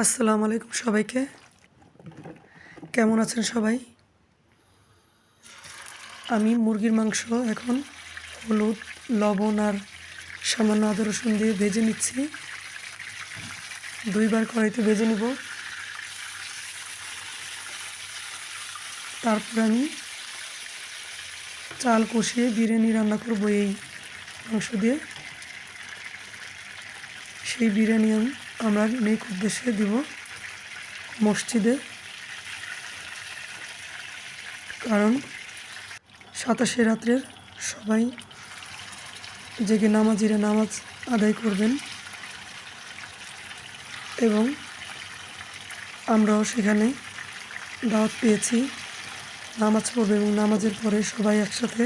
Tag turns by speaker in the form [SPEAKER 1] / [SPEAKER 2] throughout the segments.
[SPEAKER 1] আসসালামু আলাইকুম সবাইকে। কেমন আছেন সবাই? আমি মুরগির মাংস এখন হলুদ, লবণ আর সামান্য আদা রসুন দিয়ে ভেজে নিচ্ছি। দুইবার কড়াইতে ভেজে নিব। তারপর আমি চাল কষিয়ে বিরিয়ানি রান্না করব এই মাংস দিয়ে। সেই বিরিয়ানি আমি আমরা নেক উদ্দেশ্যে দিব মসজিদে। কারণ সাতাশে রাত্রের সবাই জেগে নামাজিরা নামাজ আদায় করবেন এবং আমরাও সেখানে দাওয়াত পেয়েছি। নামাজ পড়বে এবং নামাজের পরে সবাই একসাথে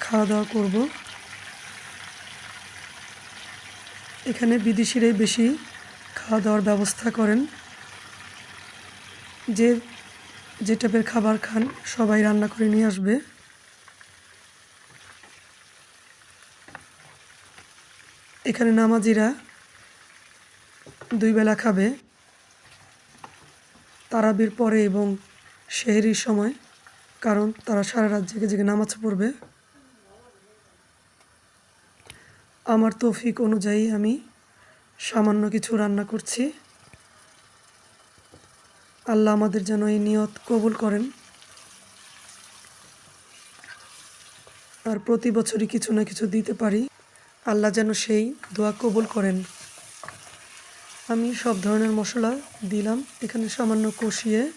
[SPEAKER 1] খাওয়া দাওয়া করব। এখানে বিদেশিরাই বেশি খাওয়া দাওয়ার ব্যবস্থা করেন। যে যে টাইপের খাবার খান, সবাই রান্না করে নিয়ে আসবে। এখানে নামাজিরা দুই বেলা খাবে। তারাবির পরে এবং শেহরির সময়, কারণ তারা সারা রাত জেগে জেগে নামাজ পড়বে। আমার তৌফিক অনুযায়ী আমি সামান্য কিছু রান্না করছি। আল্লাহ আমাদের যেন এই নিয়ত কবুল করেন। আর প্রতি বছরই কিছু না কিছু দিতে পারি। আল্লাহ যেন সেই দোয়া কবুল করেন। আমি সব ধরনের মশলা দিলাম। এখানে সামান্য কষিয়ে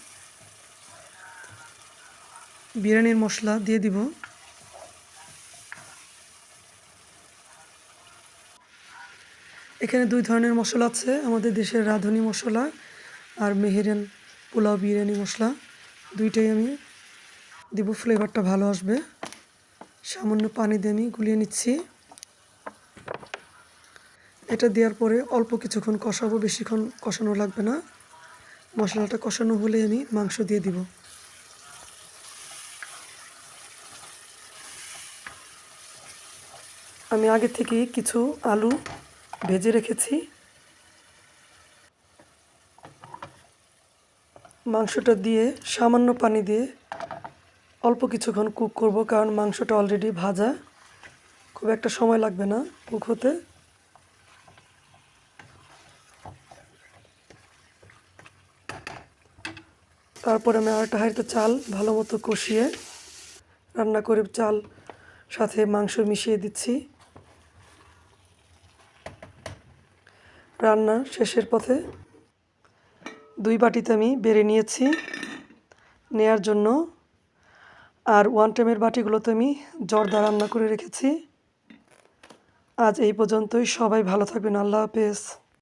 [SPEAKER 1] বিরিয়ানির মশলা দিয়ে দিব। এখানে দুই ধরনের মশলা আছে। আমাদের দেশের রাঁধুনি মশলা আর মেহেরান পোলাও বিরিয়ানি মশলা। দুইটাই আমি দিব ফ্লেভারটা ভালো আসবে। সামান্য পানি দিয়ে আমি গুলিয়ে নিচ্ছি। এটা দেওয়ার পরে অল্প কিছুক্ষণ কষাবো, বেশিক্ষণ কষানো লাগবে না। মশলাটা কষানো হলে আমি মাংস দিয়ে দিব। আমি আগে থেকে কিছু আলু ভেজে রেখেছি। মাংসটা দিয়ে সামান্য পানি দিয়ে অল্প কিছুক্ষণ কুক করব, কারণ মাংসটা অলরেডি ভাজা। খুব একটা সময় লাগবে না কুক হতে। তারপরে আমি আরেকটা হাঁড়িতে চাল ভালো মতো কষিয়ে রান্না করে চাল সাথে মাংস মিশিয়ে দিচ্ছি। রান্না শেষের পথে দুই বাটিতে আমি বেড়ে নিয়েছি নেয়ার জন্য। আর ওয়ান টাইমের বাটিগুলোতে আমি জর্দা রান্না করে রেখেছি। আজ এই পর্যন্তই। সবাই ভালো থাকবেন। আল্লাহ হাফেজ।